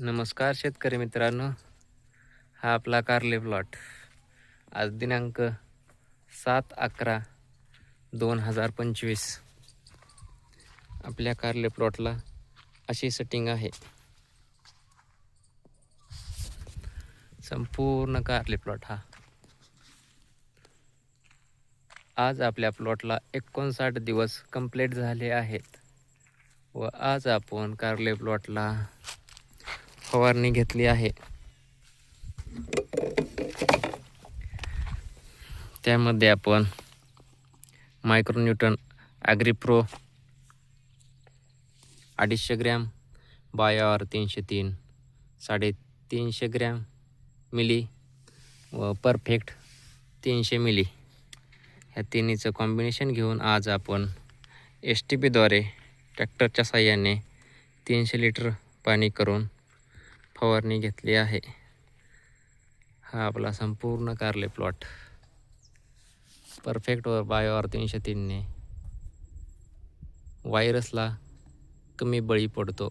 नमस्कार शेतकरी मित्रांनो. हा आपला कार्ले प्लॉट आज दिनांक सात अकरा दोन हजार पंचवीस. आपल्या कार्ले प्लॉटला अशी सेटिंग आहे. संपूर्ण कार्ले प्लॉट हा. आज आपल्या प्लॉटला एकोणसाठ दिवस कंप्लीट झाले आहेत. व आज आपण कार्ले प्लॉटला फवारणी घेतली आहे. त्यामध्ये आपण मायक्रोन्यूटन ॲग्रीप्रो अडीचशे ग्रॅम बायावर तीनशे तीन साडेतीनशे ग्रॅम मिली व परफेक्ट तीनशे मिली. ह्या तिन्हीचं कॉम्बिनेशन घेऊन आज आपण एस टी पीद्वारे ट्रॅक्टरच्या साह्याने तीनशे लिटर पाणी करून फवारणी घेतली आहे. हा आपला संपूर्ण कारले प्लॉट परफेक्ट वर बायोआर तीनशे तीनने. व्हायरसला कमी बळी पडतो.